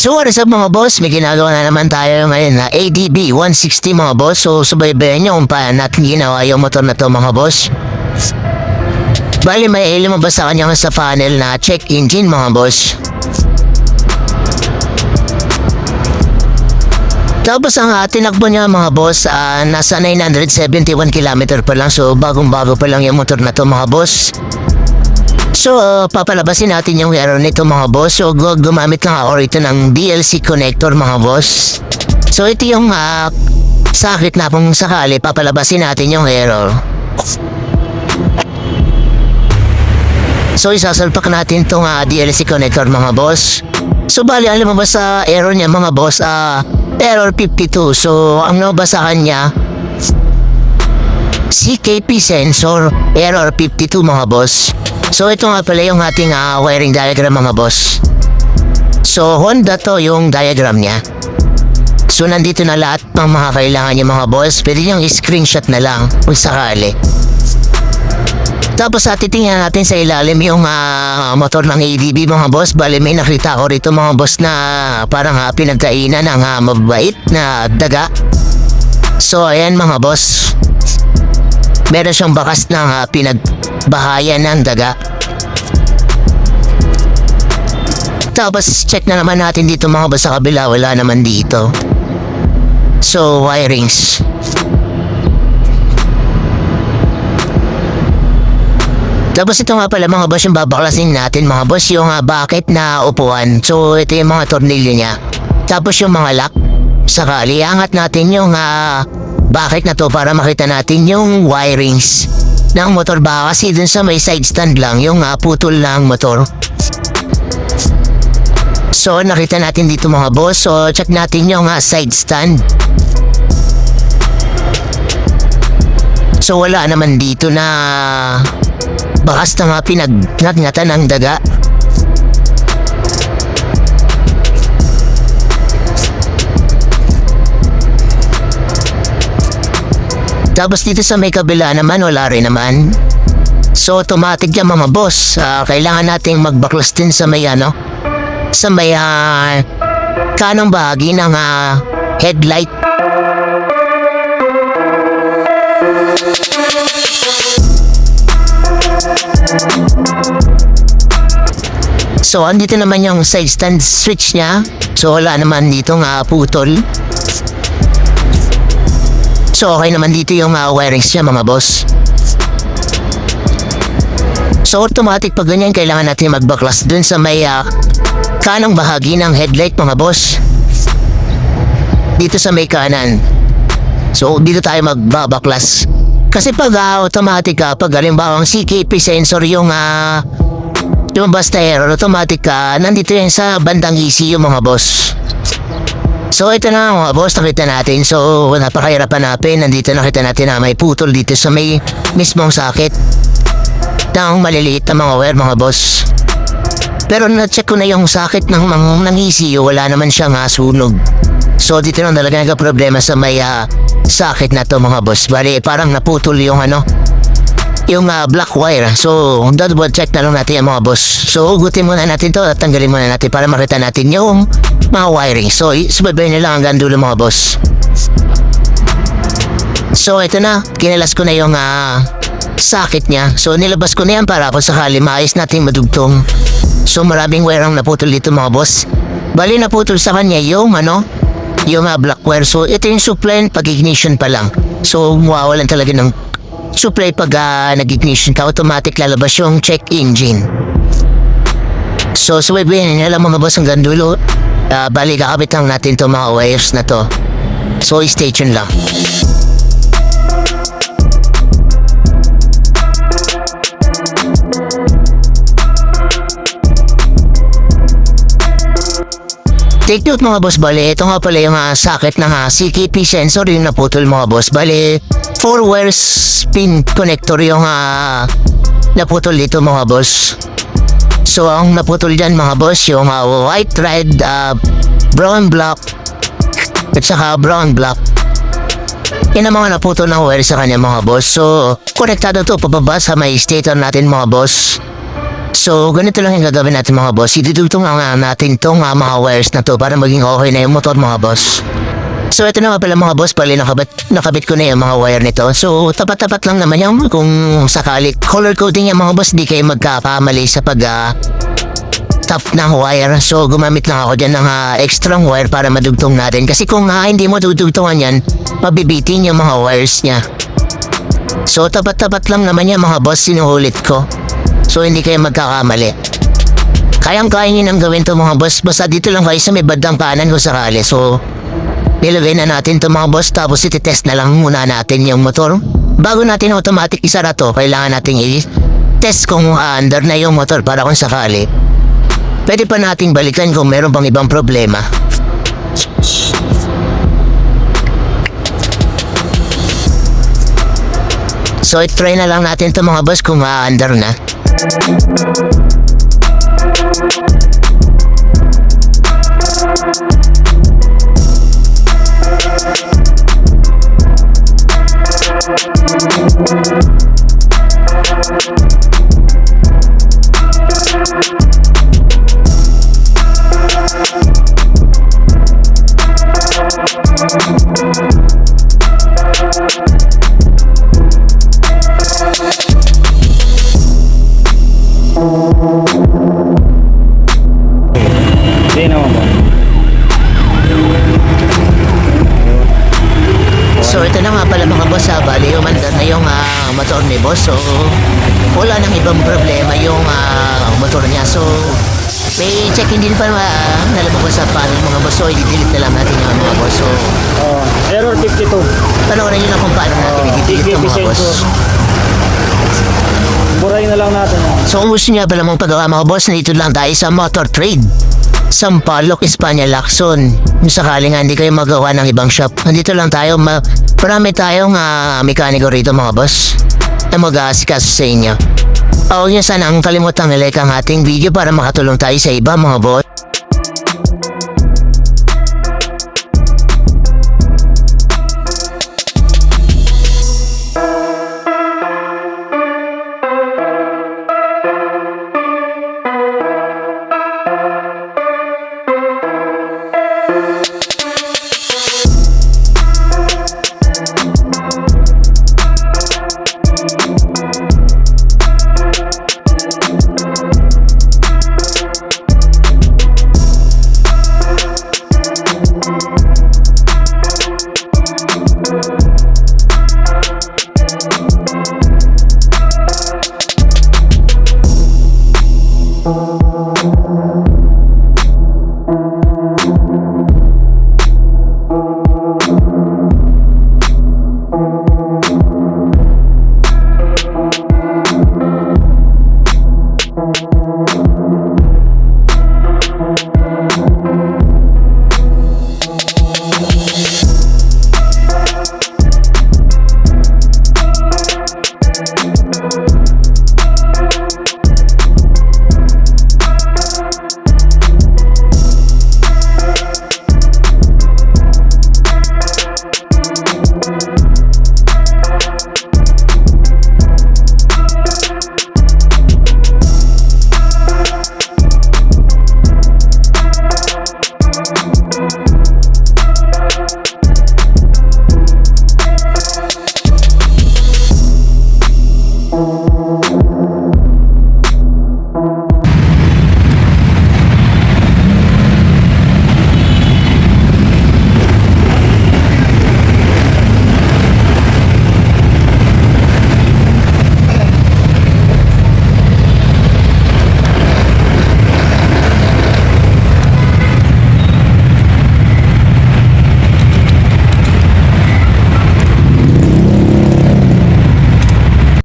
So what is up mga boss? May ginagawa na naman tayo ngayon na ADB 160 mga boss. So subaybayan nyo kung paano natin ginawa yung motor na to mga boss. Bali may lumabas sa kanya sa panel na check engine mga boss. Tapos ang uh, tinakbo niya mga boss, ah, nasa 971 km pa lang. So bagong bago pa lang yung motor na to mga boss. So, uh, papalabasin natin yung error nito mga boss. So, gu- gumamit lang ako rito ng DLC connector mga boss. So, ito yung uh, sakit na kung sakali papalabasin natin yung error. So, isasalpak natin itong uh, DLC connector mga boss. So, bali, ang lumabas sa error niya mga boss, ah error 52. So, ang lumabas sa kanya, CKP sensor, error 52 mga boss. So ito nga pala yung ating ah, wiring diagram mga boss. So Honda to yung diagram niya. So nandito na lahat ng mga kailangan niya mga boss. Pwede niyong screenshot na lang kung sakali. Tapos sa titingnan natin sa ilalim yung ah, motor ng ADB mga boss. Bali may nakita ko rito mga boss na parang uh, pinagkainan ng ah, mabait na daga. So ayan mga boss. Meron siyang bakas ng ah, pinagbahayan ng daga. Tapos check na naman natin dito mga boss sa kabila. Wala naman dito. So wirings. Tapos ito nga pala mga boss yung babaklasin natin mga boss yung uh, bucket na upuan. So ito yung mga tornilyo niya. Tapos yung mga lock. Sakali angat natin yung uh, bucket na to para makita natin yung wirings ng motor ba kasi dun sa may side stand lang yung uh, putol lang motor. So nakita natin dito mga boss. So check natin yung uh, side stand. So wala naman dito na bakas na mga pinagnagngatan ng daga. Tapos dito sa may kabila naman, wala rin naman. So automatic yan mga boss. Ah, kailangan nating magbaklas din sa may ano, sa may ah, kanong bahagi ng ah, headlight. So, andito naman yung side stand switch niya. So, wala naman dito nga putol. So, okay naman dito yung uh, wirings niya mga boss. So, automatic pag ganyan, kailangan natin magbaklas dun sa may uh, kanang bahagi ng headlight mga boss. Dito sa may kanan. So, dito tayo magbabaklas. Kasi pag uh, automatic ka, pag halimbawa ang CKP sensor yung uh, yung basta error, automatic ka, nandito yan sa bandang ECU mga boss. So ito na mga boss, nakita natin. So napakahirap hanapin. Nandito nakita natin na may putol dito sa may mismong sakit. Ng maliliit na mga wire mga boss. Pero na-check ko na yung sakit ng, ng, ng ECU, wala naman siyang uh, sunog. So dito na talaga nagka-problema sa may uh, sakit na to mga boss. Bali parang naputol yung ano, yung uh, black wire. So, double check na lang natin yung mga boss. So, ugutin muna natin to at tanggalin muna natin para makita natin yung mga wiring. So, subaybay na lang hanggang dulo mga boss. So, ito na. Kinalas ko na yung uh, socket niya. So, nilabas ko na yan para kung sakali maayos natin madugtong. So, maraming wire ang naputol dito mga boss. Bali, naputol sa kanya yung ano, yung uh, black wire. So, ito yung supply pag ignition pa lang. So, mawawalan talaga ng supply pag uh, nag-ignition ka, automatic lalabas yung check engine. So, suwebin nyo lang mga boss hanggang dulo. Uh, bali, kakabit lang natin to mga wires na to. So, stay tuned lang. Take note mga boss, bali, ito nga pala yung uh, socket ng uh, CKP sensor yung naputol mga boss. Bali, 4 wires pin connector yung uh, naputol dito mga boss. So, ang naputol dyan mga boss, yung uh, white, red, uh, brown block, at saka brown block. Yan ang mga naputol ng wire sa kanya mga boss. So, konektado to pababa sa may stator natin mga boss. So, ganito lang yung gagawin natin mga boss. Idudugtong nga natin tong ah, mga wires na to para maging okay na yung motor mga boss. So, ito na nga pala mga boss, pali nakabit, nakabit ko na yung mga wire nito. So, tapat-tapat lang naman yan kung sakali. Color coding yan mga boss, di kayo magkakamali sa pag ah, tough ng wire. So, gumamit lang ako dyan ng ah, extra wire para madugtong natin. Kasi kung ah, hindi mo dudugtungan yan, mabibitin yung mga wires niya. So, tapat-tapat lang naman yan mga boss, sinuhulit ko. So, hindi kayo magkakamali. Kayang-kaya nyo nang gawin to mga boss. Basta dito lang kayo sa may bandang kanan kung sakali. So, nilagay na natin to mga boss. Tapos iti-test na lang muna natin yung motor. Bago natin automatic isara to, kailangan natin i-test kung under na yung motor para kung sakali. Pwede pa nating balikan kung meron pang ibang problema. So, i-try na lang natin to mga boss kung ma-under na. Hindi na nga pala mga boss ha. Bali, umandar na yung ah, motor ni boss. So, wala nang ibang problema yung ah, motor niya. So, may check-in din pa uh, nalaman ko sa panel mga boss. So, i-delete na lang natin yung mga boss. So, Oh, error 52. panoorin nyo lang kung paano natin i-delete yung mga boss. Burahin na lang natin. So kung gusto niya pala mong pagawa mga boss, nandito lang tayo sa Motor Trade. Sampaloc, Espanya, Lacson. Sakali nga hindi kayo magawa ng ibang shop, nandito lang tayo. Ma marami tayong uh, mekaniko rito mga boss na mag-aasikaso sa inyo. Huwag niyo sana ang kalimutang nilike ang ating video para makatulong tayo sa iba mga boss. Thank